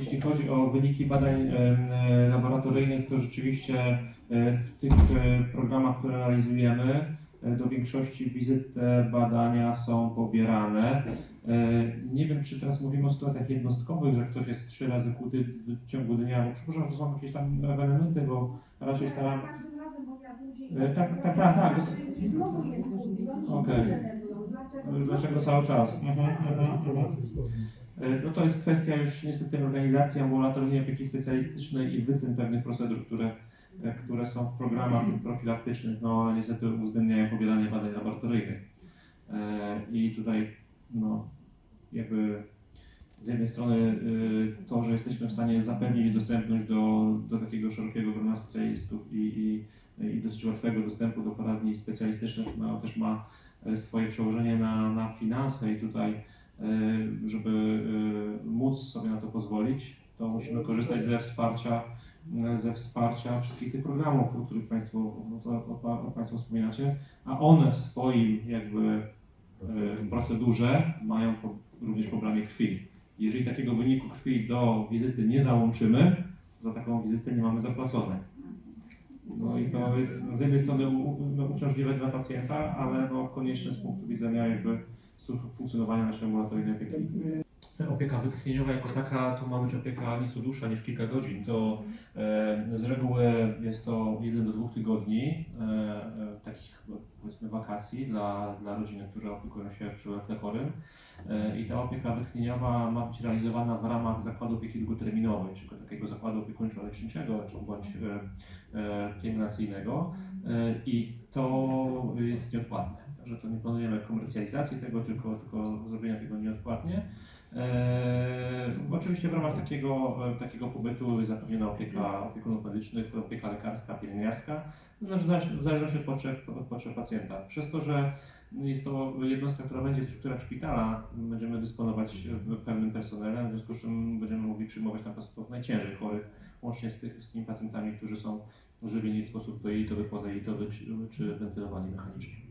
Jeśli chodzi o wyniki badań e, laboratoryjnych, to rzeczywiście e, w tych e, programach, które realizujemy, do większości wizyt te badania są pobierane. Nie wiem, czy teraz mówimy o sytuacjach jednostkowych, że ktoś jest trzy razy kuty w ciągu dnia, bo przypuszczam, że to są jakieś tam ewenementy, bo raczej staram... Tak, tak, tak, tak. Okej. Dlaczego? Dlaczego cały czas? Mhm, mhm, mhm. E, No to jest kwestia już niestety organizacji ambulatoryjnej opieki specjalistycznej i wycen pewnych procedur, które, e, które są w programach profilaktycznych, no ale niestety uwzględniają pobieranie badań laboratoryjnych. E, I tutaj no jakby z jednej strony to, że jesteśmy w stanie zapewnić dostępność do, do takiego szerokiego grona specjalistów i, i, i dosyć łatwego dostępu do poradni specjalistycznych, no też ma swoje przełożenie na, na finanse i tutaj, żeby e, móc sobie na to pozwolić, to musimy korzystać ze wsparcia, e, ze wsparcia wszystkich tych programów, o których Państwo, o, o, Państwo wspominacie, a one w swoim jakby procedurze mają po, również pobranie krwi. Jeżeli takiego wyniku krwi do wizyty nie załączymy, za taką wizytę nie mamy zapłacone. No i to jest z jednej strony no, uciążliwe dla pacjenta, ale no, konieczne z punktu widzenia jakby funkcjonowania naszej ambulatoryjnej opieki. Opieka wytchnieniowa jako taka to ma być opieka nieco dłuższa niż kilka godzin. To e, z reguły jest to 1 do 2 tygodni e, e, takich powiedzmy wakacji dla, dla rodziny, które opiekują się przewlekle chorym. I ta opieka wytchnieniowa ma być realizowana w ramach zakładu opieki długoterminowej, czyli takiego zakładu opiekuńczo-leczniczego bądź e, pielęgnacyjnego. I to jest nieodpłatne. Także to nie planujemy komercjalizacji tego, tylko, tylko zrobienia tego nieodpłatnie. E, oczywiście w ramach takiego, e, takiego pobytu jest zapewniona opieka opiekunów medycznych, opieka lekarska, pielęgniarska, no, w zależ- w zależności od potrzeb, od potrzeb pacjenta. Przez to, że jest to jednostka, która będzie w strukturach szpitala, będziemy dysponować pewnym personelem, w związku z czym będziemy mogli przyjmować na pacjentów najciężej chorych, łącznie z, tych, z tymi pacjentami, którzy są żywieni w sposób dojelitowy, pozajelitowy czy, czy wentylowani mechanicznie.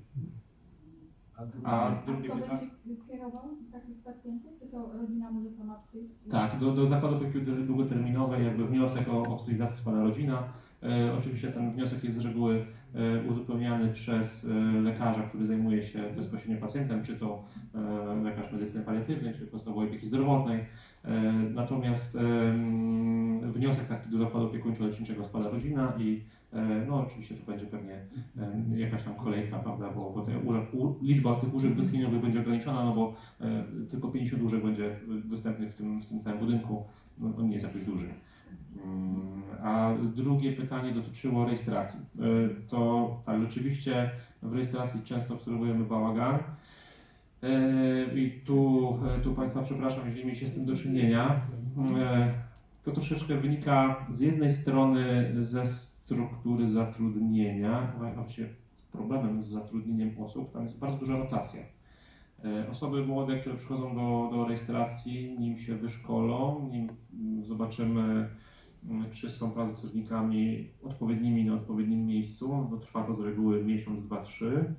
A A drugie kto pytanie? będzie kierował takich pacjentów? Czy to rodzina może sama przyjść? Tak, do, do zakładu opieki długoterminowej jakby wniosek o hospitalizację składa rodzina. E, oczywiście ten wniosek jest z reguły e, uzupełniany przez e, lekarza, który zajmuje się bezpośrednio pacjentem, czy to e, lekarz medycyny paliatywnej, czy podstawowej opieki zdrowotnej. E, natomiast em, wniosek taki do zakładu opiekuńczo-leczniczego składa rodzina i e, no oczywiście to będzie pewnie em, jakaś tam kolejka, prawda, bo, bo te u, liczba tych łóżek wytchnieniowych będzie ograniczona, no bo e, tylko 50 łóżek będzie dostępnych w tym, w tym całym budynku, no, on nie jest jakoś duży. Mm, A drugie pytanie dotyczyło rejestracji. E, To tak, rzeczywiście w rejestracji często obserwujemy bałagan. E, I tu, tu Państwa przepraszam, jeżeli mieliście z tym do czynienia. To troszeczkę wynika z jednej strony ze struktury zatrudnienia, problemem z zatrudnieniem osób, tam jest bardzo duża rotacja. E, Osoby młode, które przychodzą do, do rejestracji, nim się wyszkolą, nim mm, zobaczymy, mm, czy są pracownikami odpowiednimi na odpowiednim miejscu, no trwa to z reguły miesiąc, dwa, trzy.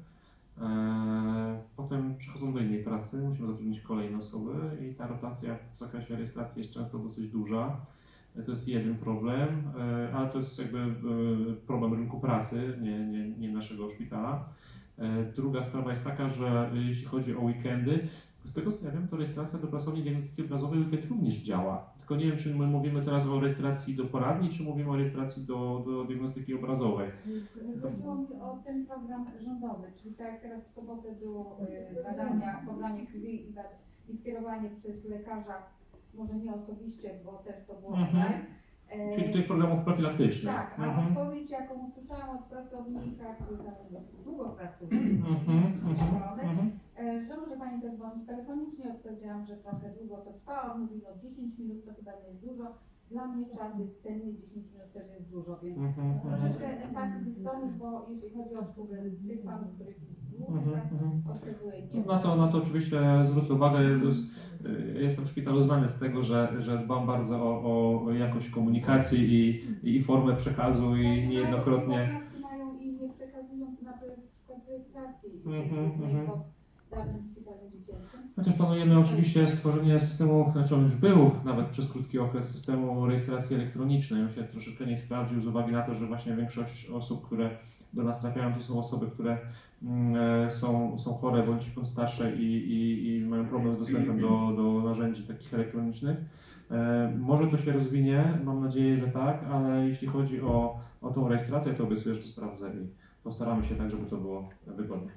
E, Potem przechodzą do innej pracy, musimy zatrudnić kolejne osoby i ta rotacja w zakresie rejestracji jest często dosyć duża. E, To jest jeden problem, e, ale to jest jakby e, problem rynku pracy, nie, nie, nie naszego szpitala. E, Druga sprawa jest taka, że e, jeśli chodzi o weekendy, z tego co ja wiem, to rejestracja do pracowni diagnostyki obrazowej weekend również działa. Tylko nie wiem, czy my mówimy teraz o rejestracji do poradni, czy mówimy o rejestracji do, do diagnostyki obrazowej. Chodziło mi o ten program rządowy, czyli tak jak teraz w sobotę było y, badania, pobranie krwi i, i skierowanie przez lekarza, może nie osobiście, bo też to było Mhm. online. E, Czyli tych programów profilaktycznych. Tak, a Mhm. odpowiedź jaką usłyszałam od pracownika, który tam długo pracuje, Mhm, mhm, mhm. e, że może Pani zadzwonić telefonicznie, odpowiedziałam, że trochę długo to trwa, on mówi, no 10 minut to chyba nie jest dużo, dla mnie czas jest cenny, 10 minut też jest dużo, więc Mhm, mhm. troszeczkę empatii z ich strony, bo jeśli chodzi o obsługę tych Panów, których już Mhm, tak mhm. Na to, na to oczywiście zwrócę uwagę. y, Jestem w szpitalu znany z tego, że, że dbam bardzo o, o jakość komunikacji i, i formę przekazu i niejednokrotnie. mają, mają i nie przekazują na przykład rejestracji Mhm, mhm. pod dawnym? Chociaż planujemy oczywiście stworzenie systemu, znaczy on już był nawet przez krótki okres systemu rejestracji elektronicznej. On się troszeczkę nie sprawdził z uwagi na to, że właśnie większość osób, które do nas trafiają, to są osoby, które mm, e, są, są chore bądź starsze i, i, i mają problem z dostępem do, do narzędzi takich elektronicznych. E, Może to się rozwinie, mam nadzieję, że tak, ale jeśli chodzi o, o tą rejestrację, to obiecuję, że to sprawdzę i postaramy się tak, żeby to było wygodne.